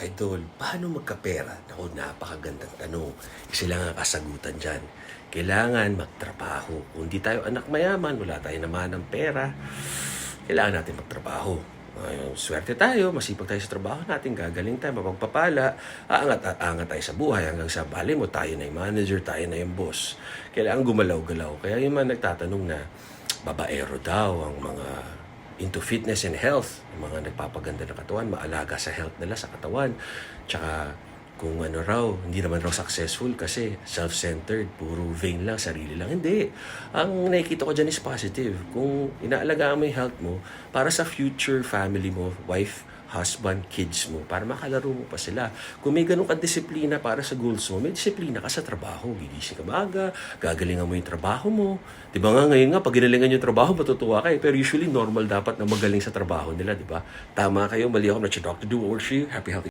Idol, paano magkapera? Naku, napakagandang tanong. Isa lang ang kasagutan dyan. Kailangan magtrabaho. Kung di tayo anak mayaman, wala tayo naman ng pera, kailangan natin magtrabaho. Ay, swerte tayo, masipag tayo sa trabaho natin, gagaling tayo, mapagpapala, aangat at aangat tayo sa buhay hanggang sa bali mo, tayo na yung manager, tayo na yung boss. Kailangan gumalaw-galaw. Kaya yung mga nagtatanong na, babaero daw ang mga into fitness and health, yung mga nagpapaganda ng katawan, maalaga sa health nila sa katawan. Tsaka kung ano raw, hindi naman raw successful kasi self-centered, puro vain lang, sarili lang. Hindi. Ang nakikita ko dyan is positive. Kung inaalagaan mo yung health mo, para sa future family mo, wife, husband, kids mo, para makalaro mo pa sila. Kung may ganun ka disiplina para sa goals mo, may disiplina ka sa trabaho. Gigising ka maaga, gagalingan mo yung trabaho mo. Di ba nga ngayon nga, pag ginalingan yung trabaho, matutuwa ka eh. Pero usually, normal dapat na magaling sa trabaho nila, di ba? Tama kayo, mali ako, not your doctor, do for you, happy, healthy.